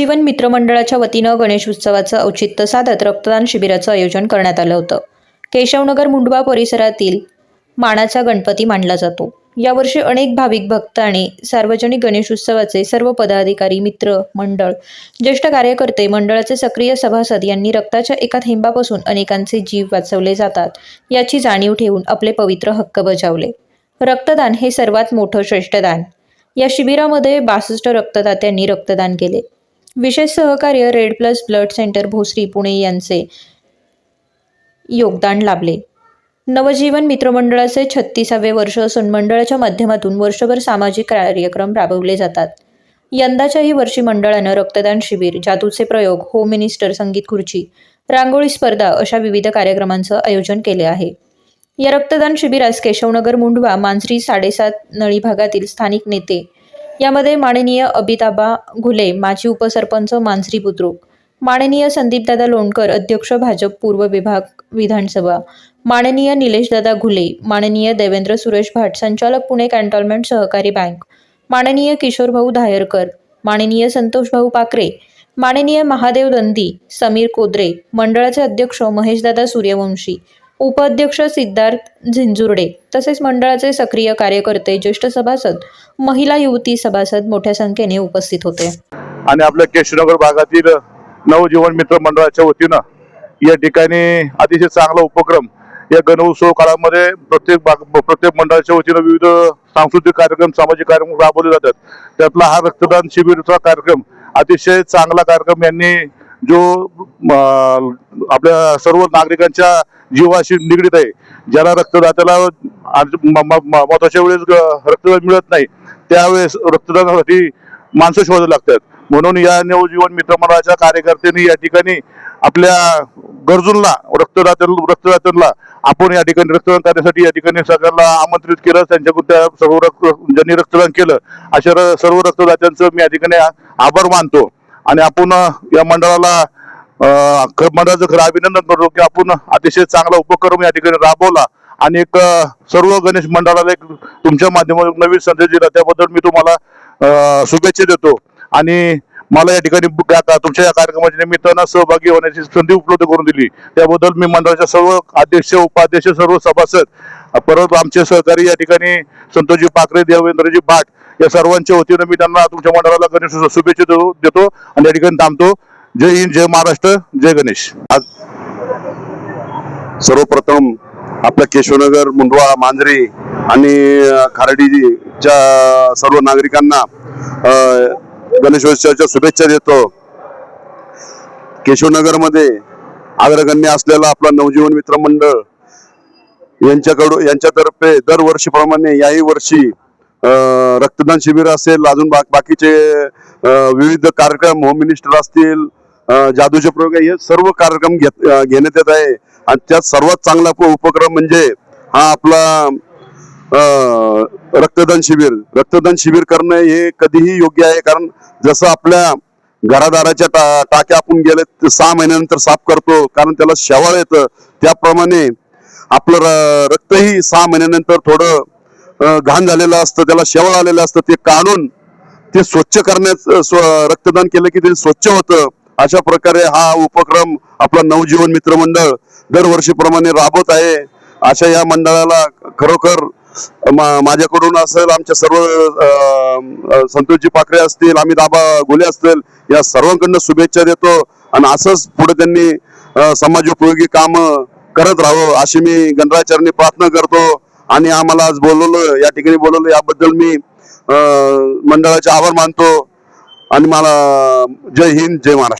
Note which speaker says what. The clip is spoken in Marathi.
Speaker 1: नवजीवन मित्रमंडळाच्या वतीनं गणेश उत्सवाचं औचित्य साधत रक्तदान शिबिराचं आयोजन करण्यात आलं होतं. केशवनगर मुंडवा परिसरातील मानाचा गणपती मानला जातो. यावर्षी अनेक भाविक भक्त आणि सार्वजनिक गणेश उत्सवाचे सर्व पदाधिकारी मित्र मंडळ ज्येष्ठ कार्यकर्ते मंडळाचे सक्रिय सभासद यांनी रक्ताच्या एका थेंबापासून अनेकांचे जीव वाचवले जातात याची जाणीव ठेवून आपले पवित्र हक्क बजावले. रक्तदान हे सर्वात मोठं श्रेष्ठदान या शिबिरामध्ये बासष्ट रक्तदात्यांनी रक्तदान केले. विशेष सहकार्य red plus blood centre Bhosari Pune यांचे योगदान लाभले. नवजीवन मित्रमंडळाचे छत्तीसावे वर्ष असून मंडळाच्या माध्यमातून वर्षभर सामाजिक कार्यक्रम राबवले जातात. यंदाच्याही वर्षी मंडळानं रक्तदान शिबिर जादूचे प्रयोग होम मिनिस्टर संगीत खुर्ची रांगोळी स्पर्धा अशा विविध कार्यक्रमांचं आयोजन केले आहे. या रक्तदान शिबिरास केशवनगर मुंडवा मांजरी साडेसात नळी भागातील स्थानिक नेते यामध्ये माननीय अबिताबा घुले माजी उपसरपंच मांजरी बुद्रुक माननीय संदीपदादा लोणकर अध्यक्ष भाजप पूर्व विभाग विधानसभा माननीय निलेशदादा घुले माननीय देवेंद्र सुरेश भाट संचालक पुणे कॅन्टॉन्मेंट सहकारी बँक माननीय किशोरभाऊ धायरकर माननीय संतोषभाऊ पाकरे माननीय महादेव दंदी समीर कोदरे मंडळाचे अध्यक्ष महेशदादा सूर्यवंशी उपाध्यक्ष सिद्धार्थ झिंजुर्डे तसेच मंडळाचे सक्रिय कार्यकर्ते ज्येष्ठ सभासद महिला युवती सभासद मोठ्या संख्येने उपस्थित होते.
Speaker 2: आणि आपल्या केशवनगर भागातील नवजीवन मित्र मंडळाच्या वतीनं या ठिकाणी अतिशय चांगला उपक्रम या गणउत्सव काळामध्ये प्रत्येक भाग प्रत्येक मंडळाच्या वतीनं विविध सांस्कृतिक कार्यक्रम सामाजिक कार्यक्रम राबवले जातात. त्यातला हा रक्तदान शिबिरचा कार्यक्रम अतिशय चांगला कार्यक्रम यांनी जो आपल्या सर्व नागरिकांच्या जीवाशी निगडीत आहे. ज्याला रक्तदात्याला म- म- म- महत्त्वाच्या वेळेस रक्तदान मिळत नाही त्यावेळेस रक्तदानासाठी माणसं शोधावी लागतात. म्हणून या नवजीवन मित्र मंडळाच्या कार्यकर्त्यांनी या ठिकाणी आपल्या गरजूंना रक्तदात्या रक्तदात्यांना आपण या ठिकाणी रक्तदान करण्यासाठी या ठिकाणी सगळ्यांना आमंत्रित केलं त्यांच्याकडून त्या सर्व रक्त ज्यांनी रक्तदान केलं अशा र- सर्व रक्तदात्यांचं मी या ठिकाणी आभार मानतो. आणि आपण या मंडळाला अ, मंडळाचं खरं अभिनंदन करतो की आपण अतिशय चांगला उपक्रम या ठिकाणी राबवला. आणि एक सर्व गणेश मंडळाला एक तुमच्या माध्यमातून नवीन संदेश दिला. त्याबद्दल मी तुम्हाला शुभेच्छा देतो. आणि मला या ठिकाणी तुमच्या या कार्यक्रमाच्या निमित्तानं सहभागी होण्याची संधी उपलब्ध करून दिली. त्याबद्दल मी मंडळाच्या सर्व अध्यक्ष उपाध्यक्ष सर्व सभासद परत आमचे सहकारी या ठिकाणी संतोषजी पाकरे देवेंद्रजी भाट या सर्वांच्या वतीनं मी त्यांना तुमच्या मंडळाला गणेश शुभेच्छा देतो. आणि या ठिकाणी थांबतो. जय हिंद जय महाराष्ट्र जय गणेश. आज
Speaker 3: सर्वप्रथम आपल्या केशवनगर मुंडवा मांजरी आणि खारडीच्या सर्व नागरिकांना गणेशोत्सवाच्या शुभेच्छा देतो. केशवनगरमध्ये आग्रगण्य असलेला आपला नवजीवन मित्र मंडळ यांच्याकडून यांच्यातर्फे दरवर्षीप्रमाणे याही वर्षी रक्तदान शिबिर असेल. अजून बाकीचे विविध कार्यक्रम होम मिनिस्टर असतील जादूचे प्रयोग हे सर्व कार्यक्रम घेत घेण्यात येत आहे. आणि त्यात सर्वात चांगला उपक्रम म्हणजे हा आपला रक्तदान शिबिर. रक्तदान शिबिर करणं हे कधीही योग्य आहे. कारण जसं आपल्या घरादाराच्या टा टाक्या आपण गेले सहा महिन्यानंतर साफ करतो. कारण त्याला शेवाळ येतं. त्याप्रमाणे आपलं र- रक्तही सहा महिन्यानंतर थोडं घाण झालेलं असतं. त्याला शेवाळ आलेलं असतं. ते काढून ते स्वच्छ करण्याचं स्व- रक्तदान केलं की ते स्वच्छ होतं. अशा प्रकारे हा उपक्रम आपला नवजीवन मित्र मंडळ दरवर्षीप्रमाणे राबवत आहे. अशा या मंडळाला खरोखर मा- माझ्याकडून असेल आमच्या सर्व संतोषजी पाकरे असतील आम्ही दाबा गुले असतील या सर्वांकडनं शुभेच्छा देतो. आणि असंच पुढे त्यांनी समाज उपयोगी काम करत राहावं अशी मी गणराचार्यांनी प्रार्थना करतो. आणि आम्हाला आज बोलवलं या ठिकाणी बोलवलं याबद्दल मी मंडळाचे आभार मानतो. आणि मला जय हिंद जय महाराष्ट्र.